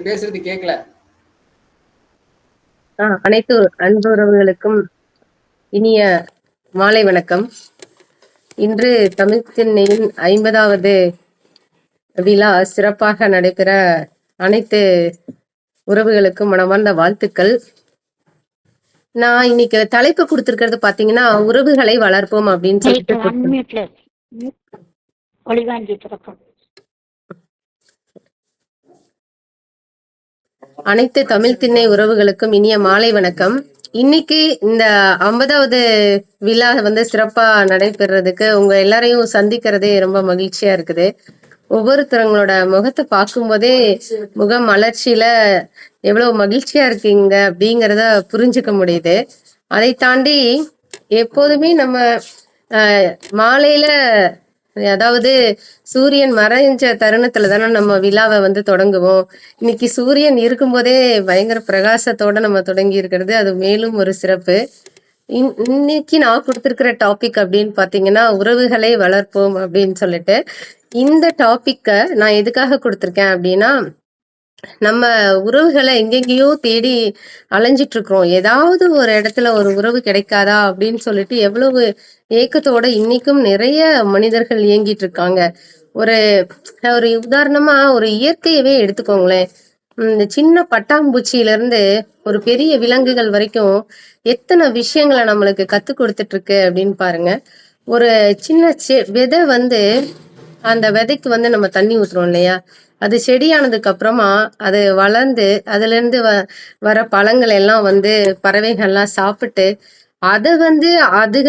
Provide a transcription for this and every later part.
பேசுறது கேட்கல ஆ, அனைத்து அன்பு உறவுகளுக்கும் இனிய மாலை வணக்கம். இன்று தமிழ் திண்ணையின் ஐம்பதாவது விழா சிறப்பாக நடைபெற அனைத்து உறவுகளுக்கும் மனமார்ந்த வாழ்த்துக்கள். நான் இன்னைக்கு தலைப்பு கொடுத்திருக்கிறது பாத்தீங்கன்னா உறவுகளை வளர்ப்போம் அப்படின்னு சொல்லிட்டு அனைத்து தமிழ் திண்ணை உறவுகளுக்கும் இனிய மாலை வணக்கம். இன்னைக்கு இந்த ஐம்பதாவது விழா வந்து சிறப்பா நடைபெறதுக்கு உங்க எல்லாரையும் சந்திக்கிறதே ரொம்ப மகிழ்ச்சியா இருக்குது. ஒவ்வொருத்தவங்களோட முகத்தை பார்க்கும்போதே முக மலர்ச்சியில எவ்வளவு மகிழ்ச்சியா இருக்கீங்க அப்படிங்கிறத புரிஞ்சுக்க முடியுது. அதை தாண்டி எப்போதுமே நம்ம மாலையில அதாவது சூரியன் மறைஞ்ச தருணத்துல தானே நம்ம விழாவை வந்து தொடங்குவோம். இன்னைக்கு சூரியன் இருக்கும்போதே பயங்கர பிரகாசத்தோட நம்ம தொடங்கி இருக்கிறது. அது மேலும் ஒரு சிறப்பு. இன்- இன்னைக்கு நான் கொடுத்துருக்கிற டாபிக் அப்படின்னு பாத்தீங்கன்னா உறவுகளை வளர்ப்போம் அப்படின்னு சொல்லிட்டு. இந்த டாபிக்கை நான் எதுக்காக கொடுத்துருக்கேன் அப்படின்னா நம்ம உறவுகளை எங்கெங்கேயோ தேடி அலைஞ்சிட்டு இருக்கிறோம் ஏதாவது ஒரு இடத்துல ஒரு உறவு கிடைக்காதா அப்படின்னு சொல்லிட்டு எவ்வளவு ஏக்கத்தோட இன்னைக்கும் நிறைய மனிதர்கள் இயங்கிட்டு இருக்காங்க ஒரு ஒரு உதாரணமா ஒரு இயற்கையவே எடுத்துக்கோங்களேன். இந்த சின்ன பட்டாம்பூச்சியில இருந்து ஒரு பெரிய விலங்குகள் வரைக்கும் எத்தனை விஷயங்களை நம்மளுக்கு கத்து கொடுத்துட்டு இருக்கு அப்படின்னு பாருங்க. ஒரு சின்ன செ- விதை வந்து அந்த விதைக்கு வந்து நம்ம தண்ணி ஊற்றுறோம் இல்லையா? அது செடியானதுக்கு அப்புறமா அது வளர்ந்து அதுல இருந்து வ வர பழங்கள் எல்லாம் வந்து பறவைகள்லாம் சாப்பிட்டு அதை வந்து அதுக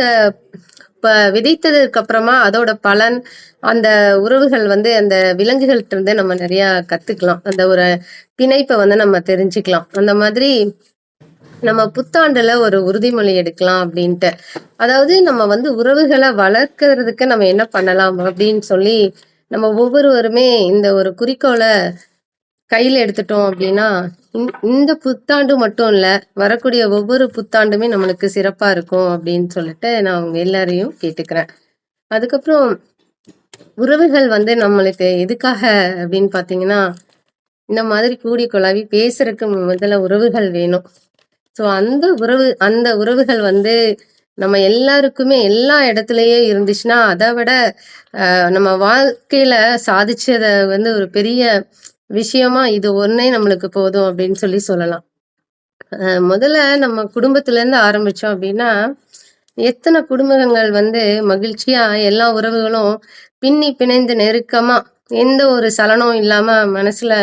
இப்ப விதைத்ததுக்கு அப்புறமா அதோட பலன் அந்த உறவுகள் வந்து அந்த விலங்குகள்கிட்ட இருந்து நம்ம நிறைய கத்துக்கலாம். அந்த ஒரு பிணைப்பை வந்து நம்ம தெரிஞ்சுக்கலாம். அந்த மாதிரி நம்ம புத்தாண்டுல ஒரு உறுதிமொழி எடுக்கலாம் அப்படின்ட்டு. அதாவது நம்ம வந்து உறவுகளை வளர்க்கறதுக்கு நம்ம என்ன பண்ணலாம் அப்படின்னு சொல்லி நம்ம ஒவ்வொருவருமே இந்த ஒரு குறிக்கோளை கையில எடுத்துட்டோம் அப்படின்னா இந்த- இந்த புத்தாண்டு மட்டும் இல்ல வரக்கூடிய ஒவ்வொரு புத்தாண்டுமே நம்மளுக்கு சிறப்பா இருக்கும் அப்படின்னு சொல்லிட்டு நான் அவங்க எல்லாரையும் கேட்டுக்கிறேன். அதுக்கப்புறம் உறவுகள் வந்து நம்மளுக்கு எதுக்காக அப்படின்னு பாத்தீங்கன்னா இந்த மாதிரி கூடி குழாவி பேசுறதுக்கு முதல்ல உறவுகள் வேணும். ஸோ அந்த உறவு அந்த உறவுகள் வந்து நம்ம எல்லாருக்குமே எல்லா இடத்துலயே இருந்துச்சுன்னா அதை விட ஆஹ், நம்ம வாழ்க்கையில சாதிச்சத வந்து ஒரு பெரிய விஷயமா இது ஒன்னே நம்மளுக்கு போதும் அப்படின்னு சொல்லி சொல்லலாம். ஆஹ், முதல்ல நம்ம குடும்பத்துல இருந்து ஆரம்பிச்சோம் அப்படின்னா எத்தனை குடும்பங்கள் வந்து மகிழ்ச்சியா எல்லா உறவுகளும் பின்னி பிணைந்து நெருக்கமா எந்த ஒரு சலனம் இல்லாம மனசுல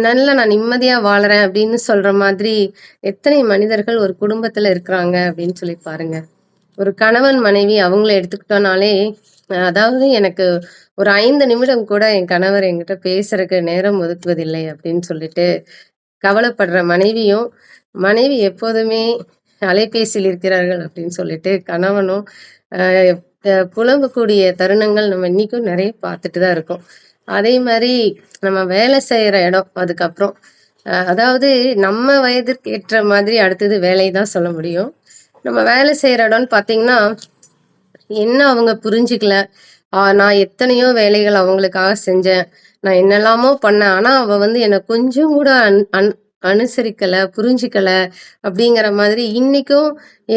நல்ல நான் நிம்மதியா வாழறேன் அப்படின்னு சொல்ற மாதிரி எத்தனை மனிதர்கள் ஒரு குடும்பத்துல இருக்கிறாங்க அப்படின்னு சொல்லி பாருங்க. ஒரு கணவன் மனைவி அவங்கள எடுத்துக்கிட்டோனாலே அதாவது எனக்கு ஒரு ஐந்து நிமிடம் கூட என் கணவர் என்கிட்ட பேசுறதுக்கு நேரம் ஒதுக்குவதில்லை அப்படின்னு சொல்லிட்டு கவலைப்படுற மனைவியும் மனைவி எப்போதுமே அலைபேசியில் இருக்கிறார்கள் அப்படின்னு சொல்லிட்டு கணவனும் புலம்பக்கூடிய தருணங்கள் நம்ம இன்னைக்கும் நிறைய பார்த்துட்டு தான் இருக்கோம். அதே மாதிரி நம்ம வேலை செய்யற இடம் அதுக்கப்புறம் அதாவது நம்ம வயதிற்கு ஏற்ற மாதிரி அடுத்தது வேலை தான் சொல்ல முடியும். நம்ம வேலை செய்யற இடம்னு பார்த்தீங்கன்னா என்ன அவங்க புரிஞ்சுக்கல? நான் எத்தனையோ வேலைகள் அவங்களுக்காக செஞ்சேன். நான் என்னெல்லாமோ பண்ணேன். ஆனா அவ வந்து என்னை கொஞ்சம் கூட அன் அன் அனுசரிக்கலை புரிஞ்சிக்கலை அப்படிங்கிற மாதிரி இன்னைக்கும்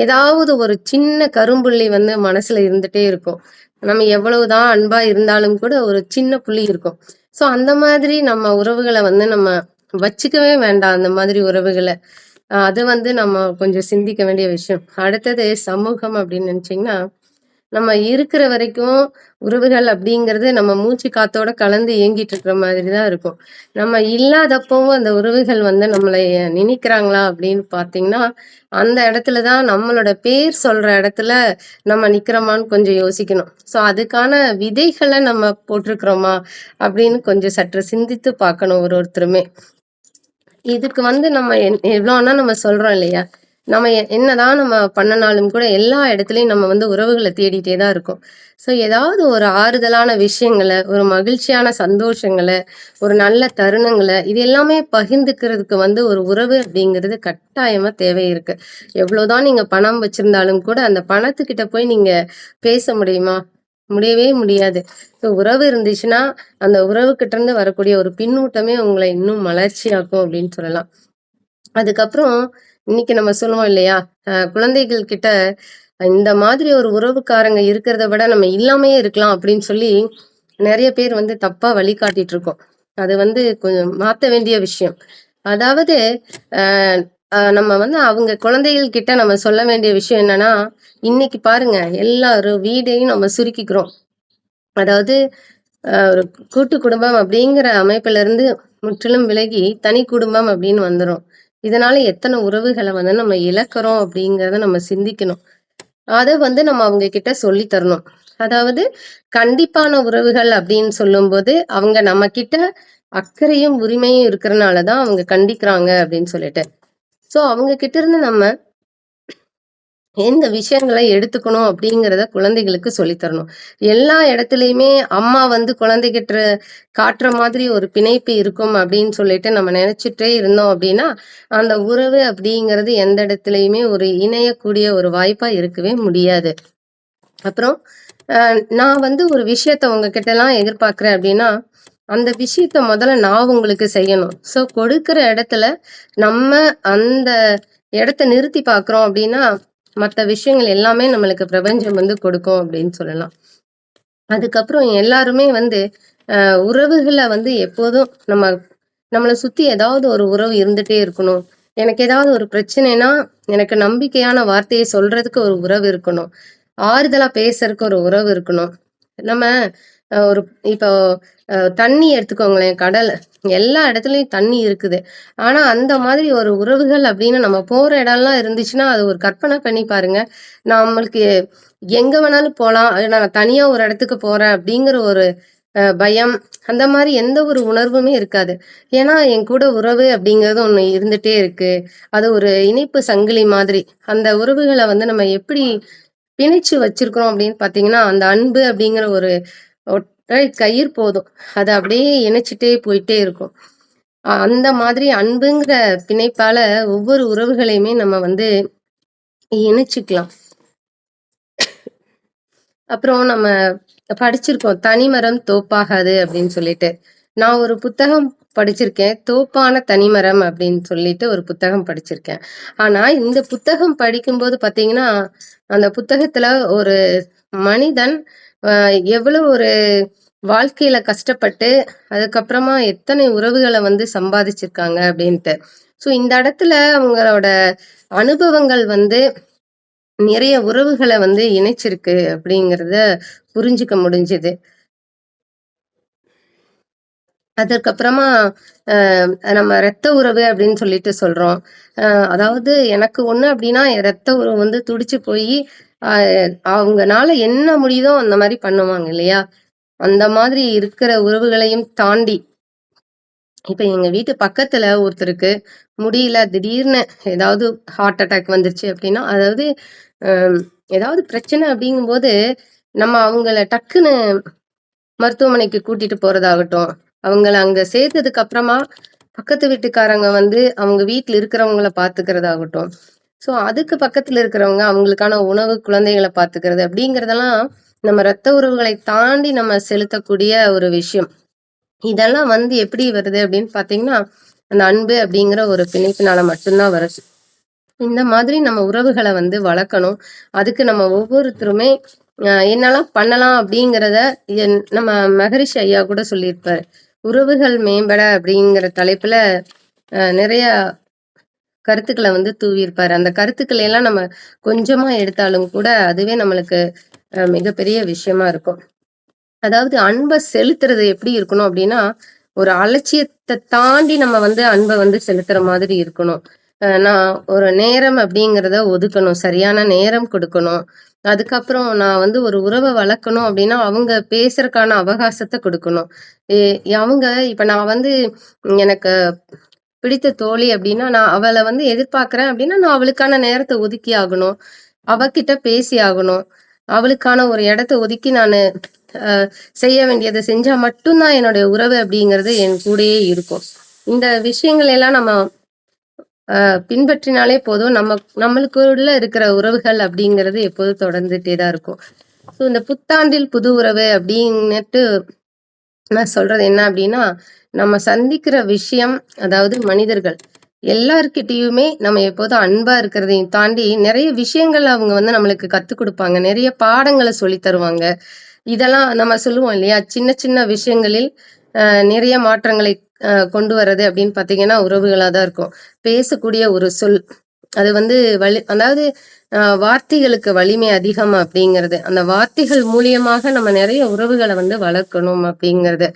ஏதாவது ஒரு சின்ன கரும்புள்ளி வந்து மனசுல இருந்துட்டே இருக்கும். நம்ம எவ்வளவுதான் அன்பா இருந்தாலும் கூட ஒரு சின்ன புள்ளி இருக்கும். சோ அந்த மாதிரி நம்ம உறவுகளை வந்து நம்ம வச்சுக்கவே வேண்டாம் அந்த மாதிரி உறவுகளை. அது வந்து நம்ம கொஞ்சம் சிந்திக்க வேண்டிய விஷயம். அடுத்தது சமூகம் அப்படின்னு நினைச்சிங்கன்னா நம்ம இருக்கிற வரைக்கும் உறவுகள் அப்படிங்கிறது நம்ம மூச்சு காத்தோட கலந்து இயங்கிட்டு இருக்கிற மாதிரி தான் இருக்கும். நம்ம இல்லாதப்பவும் அந்த உறவுகள் வந்து நம்மளை நினைக்கிறாங்களா அப்படின்னு பார்த்தீங்கன்னா அந்த இடத்துல தான் நம்மளோட பேர் சொல்ற இடத்துல நம்ம நிக்கிறோமான்னு கொஞ்சம் யோசிக்கணும். ஸோ அதுக்கான விதைகளை நம்ம போட்டிருக்கிறோமா அப்படின்னு கொஞ்சம் சற்று சிந்தித்து பார்க்கணும் ஒரு ஒருத்தருமே. இதுக்கு வந்து நம்ம என்- நம்ம சொல்றோம் இல்லையா? நம்ம எ- என்னதான் நம்ம பண்ணனாலும் கூட எல்லா இடத்துலையும் நம்ம வந்து உறவுகளை தேடிட்டே தான் இருக்கோம். ஸோ ஏதாவது ஒரு ஆறுதலான விஷயங்களை ஒரு மகிழ்ச்சியான சந்தோஷங்களை ஒரு நல்ல தருணங்களை இது எல்லாமே பகிர்ந்துக்கிறதுக்கு வந்து ஒரு உறவு அப்படிங்கிறது கட்டாயமா தேவை இருக்கு. எவ்வளோதான் நீங்க பணம் வச்சிருந்தாலும் கூட அந்த பணத்துக்கிட்ட போய் நீங்க பேச முடியுமா? முடியவே முடியாது. ஸோ உறவு இருந்துச்சுன்னா அந்த உறவுகிட்ட இருந்து வரக்கூடிய ஒரு பின்னூட்டமே உங்களை இன்னும் மலர்ச்சியாக்கும் அப்படின்னு சொல்லலாம். அதுக்கப்புறம் இன்னைக்கு நம்ம சொல்லுவோம் இல்லையா? குழந்தைகள் கிட்ட இந்த மாதிரி ஒரு உறவுக்காரங்க இருக்கிறத விட நம்ம இல்லாமையே இருக்கலாம் அப்படின்னு சொல்லி நிறைய பேர் வந்து தப்பா வழிகாட்டிட்டு இருக்கோம். அது வந்து கொஞ்சம் மாத்த வேண்டிய விஷயம். அதாவது நம்ம வந்து அவங்க குழந்தைகள் கிட்ட நம்ம சொல்ல வேண்டிய விஷயம் என்னன்னா இன்னைக்கு பாருங்க எல்லாரும் வீடையும் நம்ம சுருக்கிக்கிறோம். அதாவது ஒரு கூட்டு குடும்பம் அப்படிங்கிற அமைப்புல இருந்து முற்றிலும் விலகி தனி குடும்பம் அப்படின்னு வந்துரும். இதனால எத்தனை உறவுகளை வந்து நம்ம இழக்கிறோம் அப்படிங்கிறத நம்ம சிந்திக்கணும். அதை வந்து நம்ம அவங்க கிட்ட சொல்லி தரணும். அதாவது கண்டிப்பான உறவுகள் அப்படின்னு சொல்லும்போது அவங்க நம்ம கிட்ட அக்கறையும் உரிமையும் இருக்கிறனால தான் அவங்க கண்டிக்கிறாங்க அப்படின்னு சொல்லிட்டு. சோ அவங்க கிட்ட இருந்து நம்ம எந்த விஷயங்களை எடுத்துக்கணும் அப்படிங்கிறத குழந்தைகளுக்கு சொல்லித்தரணும். எல்லா இடத்துலையுமே அம்மா வந்து குழந்தைகிட்ட காட்டுற மாதிரி ஒரு பிணைப்பு இருக்கும் அப்படின்னு சொல்லிட்டு நம்ம நினைச்சிட்டே இருந்தோம் அப்படின்னா அந்த உறவு அப்படிங்கிறது எந்த இடத்துலையுமே ஒரு இணையக்கூடிய ஒரு வாய்ப்பா இருக்கவே முடியாது. அப்புறம் நான் வந்து ஒரு விஷயத்த உங்ககிட்ட எல்லாம் எதிர்பார்க்கிறேன் அப்படின்னா அந்த விஷயத்த முதல்ல நான் உங்களுக்கு செய்யணும். ஸோ கொடுக்கிற இடத்துல நம்ம அந்த இடத்த நிறுத்தி பார்க்குறோம் அப்படின்னா மற்ற விஷயங்கள் எல்லாமே நம்மளுக்கு பிரபஞ்சம் வந்து கொடுக்கும் அப்படின்னு சொல்லலாம். அதுக்கப்புறம் எல்லாருமே வந்து அஹ், உறவுகளை வந்து எப்போதும் நம்ம நம்மளை சுத்தி ஏதாவது ஒரு உறவு இருந்துட்டே இருக்கணும். எனக்கு ஏதாவது ஒரு பிரச்சனைனா எனக்கு நம்பிக்கையான வார்த்தையை சொல்றதுக்கு ஒரு உறவு இருக்கணும். ஆறுதலா பேசுறதுக்கு ஒரு உறவு இருக்கணும். நம்ம ஒரு இப்போ தண்ணி எடுத்துக்கோங்களேன் கடல். எல்லா இடத்துலயும் தண்ணி இருக்குது. ஆனா அந்த மாதிரி ஒரு உறவுகள் அப்படின்னு நம்ம போற இடம்லாம் இருந்துச்சுன்னா அது ஒரு கற்பனை பண்ணி பாருங்க. நம்மளுக்கு எங்க வேணாலும் போலாம். நான் தனியா ஒரு இடத்துக்கு போறேன் அப்படிங்கிற ஒரு அஹ், பயம் அந்த மாதிரி எந்த ஒரு உணர்வுமே இருக்காது. ஏன்னா என் கூட உறவு அப்படிங்கிறது ஒண்ணு இருந்துட்டே இருக்கு. அது ஒரு இணைப்பு சங்கிலி மாதிரி. அந்த உறவுகளை வந்து நம்ம எப்படி பிணைச்சு வச்சிருக்கிறோம் அப்படின்னு பாத்தீங்கன்னா அந்த அன்பு அப்படிங்கிற ஒரு ஒற்றை கயிறு போதும். அது அப்படியே இணைச்சிட்டே போயிட்டே இருக்கும். அந்த மாதிரி அன்புங்கிற பிணைப்பால ஒவ்வொரு உறவுகளையுமே நம்ம வந்து இணைச்சிக்கலாம். அப்புறம் நம்ம படிச்சிருக்கோம். தனிமரம் தோப்பாகாது அப்படின்னு சொல்லிட்டு. நான் ஒரு புத்தகம் படிச்சிருக்கேன். தோப்பான தனிமரம் அப்படின்னு சொல்லிட்டு ஒரு புத்தகம் படிச்சிருக்கேன். ஆனா இந்த புத்தகம் படிக்கும்போது பாத்தீங்கன்னா அந்த புத்தகத்துல ஒரு மனிதன் எவ்வளோ ஒரு வாழ்க்கையில கஷ்டப்பட்டு அதுக்கப்புறமா எத்தனை உறவுகளை வந்து சம்பாதிச்சிருக்காங்க அப்படின்ட்டு. ஸோ இந்த இடத்துல அவங்களோட அனுபவங்கள் வந்து நிறைய உறவுகளை வந்து இணைச்சிருக்கு அப்படிங்கிறத புரிஞ்சுக்க முடிஞ்சுது. அதற்கப்புறமா நம்ம இரத்த உறவு அப்படின்னு சொல்லிட்டு சொல்றோம். அதாவது எனக்கு ஒண்ணு அப்படின்னா ரத்த இரத்த உறவு வந்து துடிச்சு போய் அவங்கனால என்ன முடியுதோ அந்த மாதிரி பண்ணுவாங்க இல்லையா? அந்த மாதிரி இருக்கிற உறவுகளையும் தாண்டி. இப்ப எங்க வீட்டு பக்கத்துல ஒருத்தருக்கு முடியல திடீர்னு ஏதாவது ஹார்ட் அட்டாக் வந்துருச்சு அப்படின்னா அதாவது ஏதாவது பிரச்சனை அப்படிங்கும்போது நம்ம அவங்கள டக்குன்னு மருத்துவமனைக்கு கூட்டிட்டு போறதாகட்டும் அவங்கள அங்க சேர்த்ததுக்கு அப்புறமா பக்கத்து வீட்டுக்காரங்க வந்து அவங்க வீட்டுல இருக்கிறவங்கள பாத்துக்கிறதாகட்டும். சோ அதுக்கு பக்கத்துல இருக்கிறவங்க அவங்களுக்கான உணவு குழந்தைகளை பாத்துக்கிறது அப்படிங்கறதெல்லாம் நம்ம ரத்த உறவுகளை தாண்டி நம்ம செலுத்தக்கூடிய ஒரு விஷயம். இதெல்லாம் வந்து எப்படி வருது அப்படின்னு பாத்தீங்கன்னா அந்த அன்பு அப்படிங்கிற ஒரு பிணைப்பினால மட்டும்தான் வருது. இந்த மாதிரி நம்ம உறவுகளை வந்து வளர்க்கணும். அதுக்கு நம்ம ஒவ்வொருத்தருமே என்னெல்லாம் பண்ணலாம் அப்படிங்கிறத என்- நம்ம மகரிஷி ஐயா கூட சொல்லியிருப்பாரு. உறவுகள் மேம்பட அப்படிங்கிற தலைப்புல அஹ் நிறைய கருத்துக்களை வந்து தூவியிருப்பாரு. அந்த கருத்துக்களை எல்லாம் நம்ம கொஞ்சமா எடுத்தாலும் கூட அதுவே நம்மளுக்கு அஹ் மிகப்பெரிய விஷயமா இருக்கும். அதாவது அன்பை செலுத்துறது எப்படி இருக்கணும் அப்படின்னா ஒரு அலட்சியத்தை தாண்டி நம்ம வந்து அன்பை வந்து செலுத்துற மாதிரி இருக்கணும். நான் ஒரு நேரம் அப்படிங்கிறத ஒதுக்கணும். சரியான நேரம் கொடுக்கணும். அதுக்கப்புறம் நான் வந்து ஒரு உறவை வளர்க்கணும் அப்படின்னா அவங்க பேசுறதுக்கான அவகாசத்தை கொடுக்கணும். ஏ- அவங்க இப்ப நான் வந்து எனக்கு பிடித்த தோழி அப்படின்னா நான் அவளை வந்து எதிர்பார்க்கிறேன் அப்படின்னா நான் அவளுக்கான நேரத்தை ஒதுக்கி ஆகணும். அவகிட்ட பேசி ஆகணும். அவளுக்கான ஒரு இடத்த ஒதுக்கி நான் செய்ய வேண்டியதை செஞ்சா மட்டும்தான் என்னுடைய உறவு அப்படிங்கிறது என் கூடயே இருக்கும். இந்த விஷயங்கள் எல்லாம் நம்ம பின்பற்றினாலே போதும். நம்ம நம்மளுக்குள்ள இருக்கிற உறவுகள் அப்படிங்கிறது எப்போதும் தொடர்ந்துட்டே தான் இருக்கும். ஸோ இந்த புத்தாண்டில் புது உறவு அப்படின்னுட்டு நான் சொல்றது என்ன அப்படின்னா நம்ம சந்திக்கிற விஷயம் அதாவது மனிதர்கள் எல்லார்கிட்டயுமே நம்ம எப்போதும் அன்பா இருக்கிறதையும் தாண்டி நிறைய விஷயங்கள் அவங்க வந்து நம்மளுக்கு கத்துக் கொடுப்பாங்க. நிறைய பாடங்களை சொல்லி தருவாங்க. இதெல்லாம் நம்ம சொல்லுவோம் இல்லையா? சின்ன சின்ன விஷயங்களில் நிறைய மாற்றங்களை கொண்டு வர்றது அப்படின்னு பார்த்தீங்கன்னா உறவுகளாக தான் இருக்கும். பேசக்கூடிய ஒரு சொல் அது வந்து வலி அதாவது வார்த்தைகளுக்கு வலிமை அதிகம் அப்படிங்கிறது. அந்த வார்த்தைகள் மூலியமாக நம்ம நிறைய உறவுகளை வந்து வளர்க்கணும் அப்படிங்கிறது.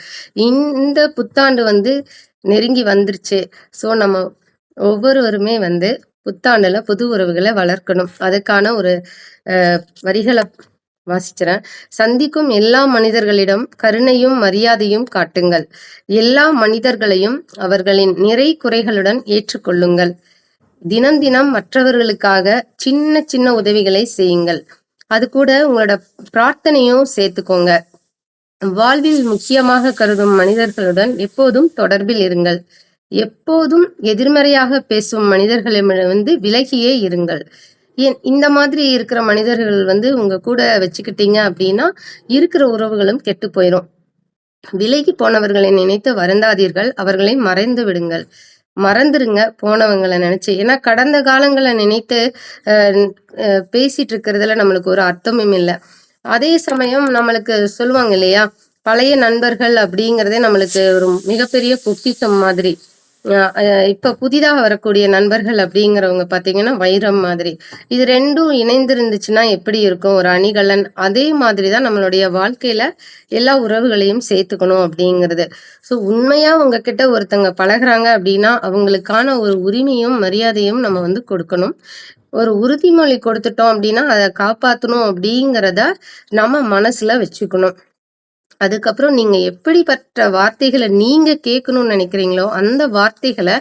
இந்த புத்தாண்டு வந்து நெருங்கி வந்துருச்சு. ஸோ நம்ம ஒவ்வொருவருமே வந்து புத்தாண்டுல புது உறவுகளை வளர்க்கணும். அதுக்கான ஒரு வரிகளை வாசிக்கிறேன் சந்திக்கும் எல்லா மனிதர்களிடம் கருணையும் மரியாதையும் காட்டுங்கள். எல்லா மனிதர்களையும் அவர்களின் நிறை குறைகளுடன் ஏற்றுக்கொள்ளுங்கள். தினம் தினம் மற்றவர்களுக்காக சின்ன சின்ன உதவிகளை செய்யுங்கள். அது கூட உங்களோட பிரார்த்தனையும் சேர்த்துக்கோங்க. வாழ்வில் முக்கியமாக கருதும் மனிதர்களுடன் எப்போதும் தொடர்பில் இருங்கள். எப்போதும் எதிர்மறையாக பேசும் மனிதர்களிடம் வந்து விலகியே இருங்கள். இந்த மாதிரி இருக்கிற மனிதர்கள் வந்து உங்க கூட வச்சுக்கிட்டீங்க அப்படின்னா இருக்கிற உறவுகளும் கெட்டு போயிடும் விலகி போனவர்களை நினைத்து வருந்தாதீர்கள். அவர்களை மறைந்து விடுங்கள். மறந்துருங்க போனவங்களை நினைச்சு. ஏன்னா கடந்த காலங்களை நினைத்து பேசிட்டு இருக்கிறதுல நம்மளுக்கு ஒரு அர்த்தமும் இல்லை. அதே சமயம் நம்மளுக்கு சொல்லுவாங்க இல்லையா? பழைய நண்பர்கள் அப்படிங்கிறதே நம்மளுக்கு ஒரு மிகப்பெரிய பொக்கிசம் மாதிரி. இப்ப புதிதாக வரக்கூடிய நண்பர்கள் அப்படிங்கிறவங்க பாத்தீங்கன்னா வைரம் மாதிரி. இது ரெண்டும் இணைந்திருந்துச்சுன்னா எப்படி இருக்கும்? ஒரு அணிகலன் அதே மாதிரி தான் நம்மளுடைய வாழ்க்கையில எல்லா உறவுகளையும் சேர்த்துக்கணும் அப்படிங்கிறது. ஸோ உண்மையா உங்ககிட்ட ஒருத்தங்க பழகுறாங்க அப்படின்னா அவங்களுக்கான ஒரு உரிமையும் மரியாதையும் நம்ம வந்து கொடுக்கணும். ஒரு உறுதிமொழி கொடுத்துட்டோம் அப்படின்னா அதை காப்பாற்றணும் அப்படிங்கிறத நம்ம மனசுல வச்சுக்கணும். அதுக்கப்புறம் நீங்க எப்படிப்பட்ட வார்த்தைகளை நீங்க கேட்கணும்னு நினைக்கிறீங்களோ அந்த வார்த்தைகளை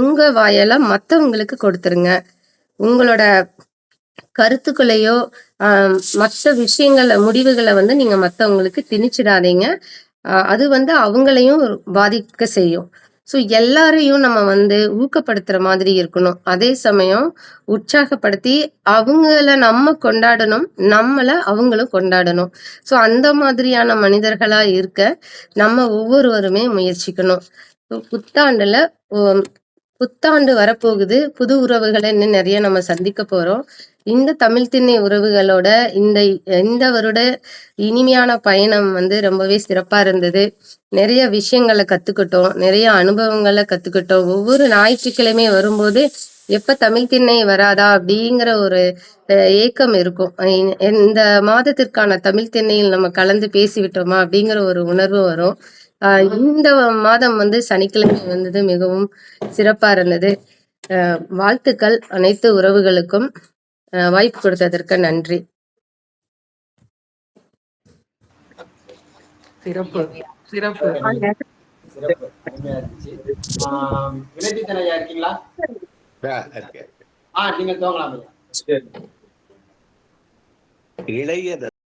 உங்க வாயால மத்தவங்களுக்கு கொடுத்துருங்க. உங்களோட கருத்துக்களையோ ஆஹ் மற்ற விஷயங்கள முடிவுகளை வந்து நீங்க மத்தவங்களுக்கு திணிச்சிடாதீங்க. அது வந்து அவங்களையும் பாதிக்க செய்யும். ஸோ எல்லாரையும் நம்ம வந்து ஊக்கப்படுத்துகிற மாதிரி இருக்கணும். அதே சமயம் உற்சாகப்படுத்தி அவங்கள நம்ம கொண்டாடணும் நம்மளை அவங்களும் கொண்டாடணும். ஸோ அந்த மாதிரியான மனிதர்களாக இருக்க நம்ம ஒவ்வொருவருமே முயற்சிக்கணும். புத்தாண்டில் புத்தாண்டுல புத்தாண்டு வரப்போகுது. புது உறவுகளை இன்னும் நிறைய நம்ம சந்திக்க போறோம். இந்த தமிழ் திண்ணை உறவுகளோட இந்த இந்த வருட இனிமையான பயணம் வந்து ரொம்பவே சிறப்பா இருந்தது. நிறைய விஷயங்களை கத்துக்கிட்டோம். நிறைய அனுபவங்களை கத்துக்கிட்டோம். ஒவ்வொரு ஞாயிற்றுக்கிழமை வரும்போது எப்ப தமிழ் திண்ணை வராதா அப்படிங்கிற ஒரு அஹ், ஏக்கம் இருக்கும். இந்த மாதத்திற்கான தமிழ் திண்ணையில் நம்ம கலந்து பேசிவிட்டோமா அப்படிங்கிற ஒரு உணர்வு வரும். இந்த மாதம் வந்து சனிக்கிழமை வந்தது மிகவும் சிறப்பா இருந்தது. ஆஹ் வாழ்த்துக்கள் அனைத்து உறவுகளுக்கும். ஆஹ் வாய்ப்பு கொடுத்ததற்கு நன்றி. சிறப்பு சிறப்பு. இருக்கீங்களா நீங்க இளைய